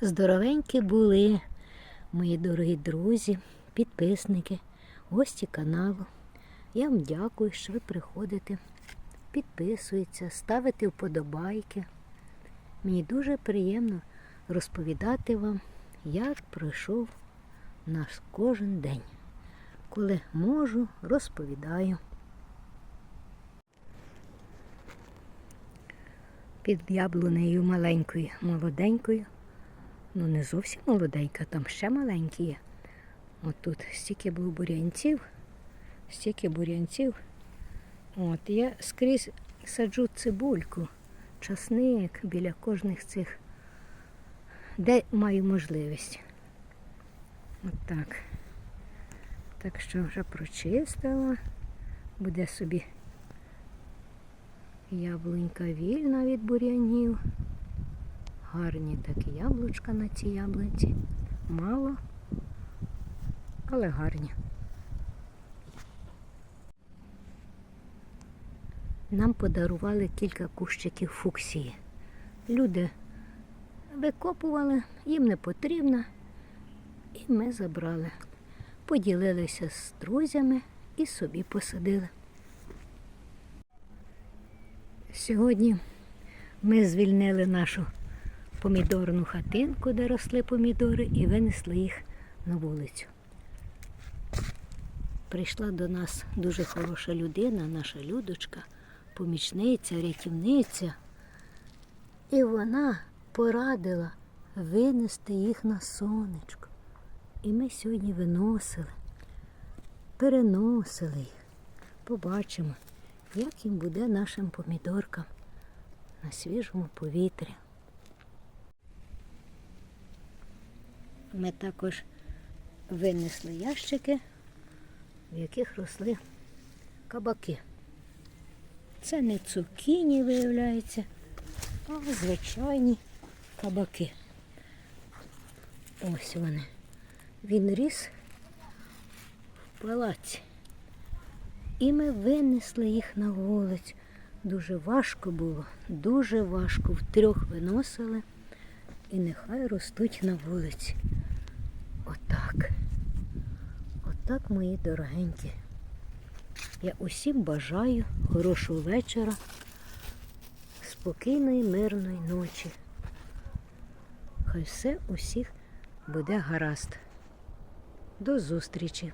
Здоровенькі були, мої дорогі друзі, підписники, гості каналу. Я вам дякую, що ви приходите, підписуєтеся, ставите вподобайки. Мені дуже приємно розповідати вам, як пройшов наш кожен день. Коли можу, розповідаю. Під яблунею маленькою, молоденькою. Ну, не зовсім молоденька, там ще маленькі є. От тут стільки було бурянців, стільки бурянців. От я скрізь саджу цибульку, часник біля кожних цих, де маю можливість. От так. Так що вже прочистила, буде собі яблунька вільна від бур'янів. Гарні такі яблучка на цій яблунці. Мало, але гарні. Нам подарували кілька кущиків фуксії. Люди викопували, їм не потрібно, і ми забрали. Поділилися з друзями і собі посадили. Сьогодні ми звільнили нашу помідорну хатинку, де росли помідори, і винесли їх на вулицю. Прийшла до нас дуже хороша людина, наша людочка, помічниця, рятівниця. І вона порадила винести їх на сонечко. І ми сьогодні виносили, переносили їх. Побачимо, як їм буде нашим помідоркам на свіжому повітрі. Ми також винесли ящики, в яких росли кабаки. Це не цукіні, виявляється, а звичайні кабаки. Ось вони. Він ріс в палаці. І ми винесли їх на вулицю. Дуже важко було, дуже важко. Втрьох виносили і нехай ростуть на вулиці. Отак. Отак, мої дорогенькі. Я усім бажаю хорошого вечора, спокійної, мирної ночі. Хай все усіх буде гаразд. До зустрічі!